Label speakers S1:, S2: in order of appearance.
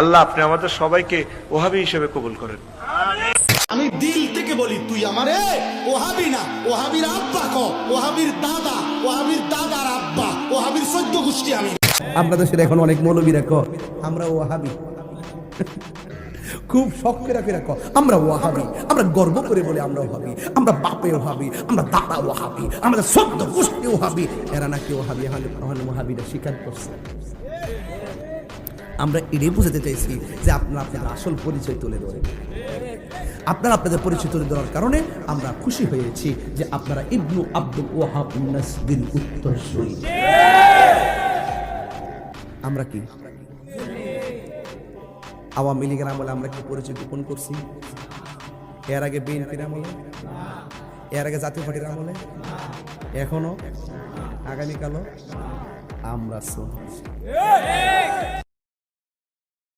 S1: আল্লাহ আপনি আমাদের সবাইকে ওহাবি হিসেবে কবুল করেন।
S2: আমি দিল থেকে বলি তুই আমারে ওহাবি না ওহাবির আব্বা ক ওহাবির দাদা ওহাবির দাদার আব্বা ওহাবির সদ্য গোষ্ঠী আমি।
S3: আমরা দেশের এখন অনেক মৌলবীরা ক আমরা ওয়াহাবি খুব শখ করে করে ক আমরা ওয়াহাবি আমরা গর্ব করে বলে আমরা ওহাবি আমরা বাপে ওহাবি আমরা দাদা ওহাবি আমাদের সদ্য গোষ্ঠী ওহাবি। এরা নাকি ওহাবি এখন ওহাবিরা স্বীকার করছে। আমরা এটাই বোঝাতে চাইছি যে আপনারা আপনাদের আসল পরিচয় তুলে ধরে আপনারা আপনাদের পরিচয় তুলে দেওয়ার কারণে আমরা খুশি হয়েছি যে আপনারা ইবনু আব্দুল ওয়াহাব নাসবিল উত্তরসূরি। আমরা কি? আওয়ামী লীগের আমলে আমরা কি পরিচয় গোপন করছি? এর আগে বিএনপির আমলে? এর আগে জাতীয় পার্টির আমলে? এখনও? আগামীকালও? আমরা শুনছি।